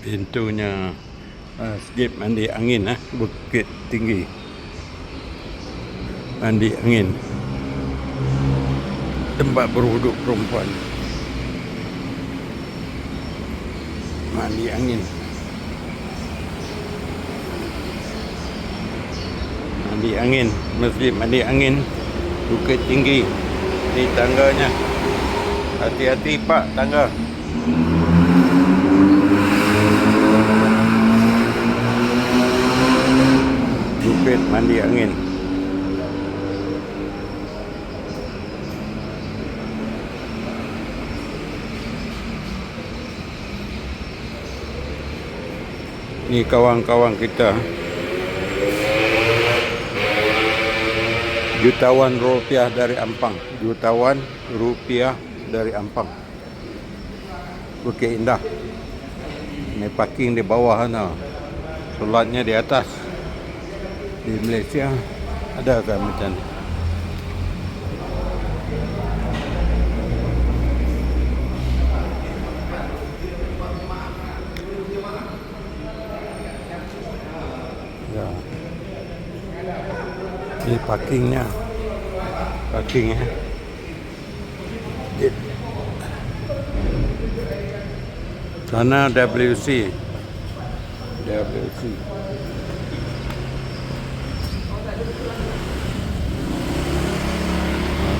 Pintunya uh, skip mandi angin ah bukit tinggi. Mandi angin. Tempat berwuduk perempuan. Mandi angin. Mandi angin, masjid mandi angin. Bukit tinggi. Ini tangganya. Hati-hati Pak, tangga. Bukit mandi angin. Ni kawan-kawan kita. Jutawan rupiah dari Ampang. Jutawan rupiah dari Ampang. Bukit Indah. Ini parking di bawah sana. Solatnya di atas di Malaysia ada ke macam ni? Ya. Ini parkingnya. Parkingnya. Di- Sana WC. WC.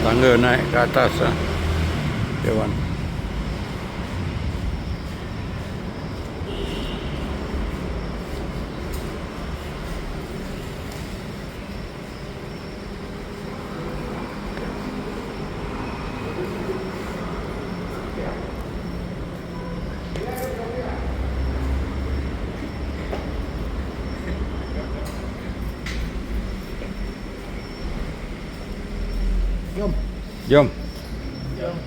Tangga naik ke atas ah. Dewan. Jom.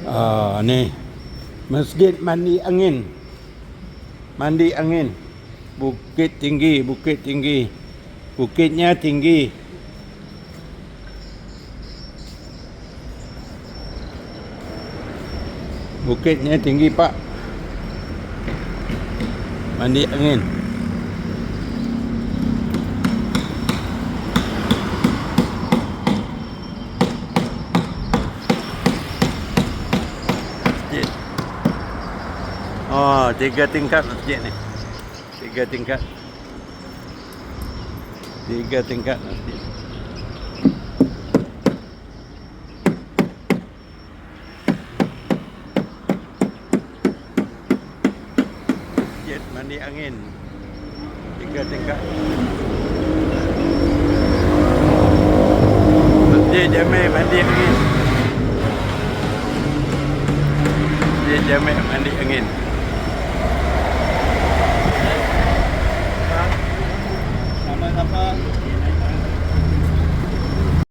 Ah ni. Masjid mandi angin. Mandi angin. Bukit tinggi, bukit tinggi. Bukitnya tinggi. Bukitnya tinggi, Pak. Mandi angin. Oh, tiga tingkat masjid ni. Tiga tingkat. Tiga tingkat masjid. Masjid mandi angin. Tiga tingkat. Masjid Jamil mandi angin. Dia jamek mandi angin.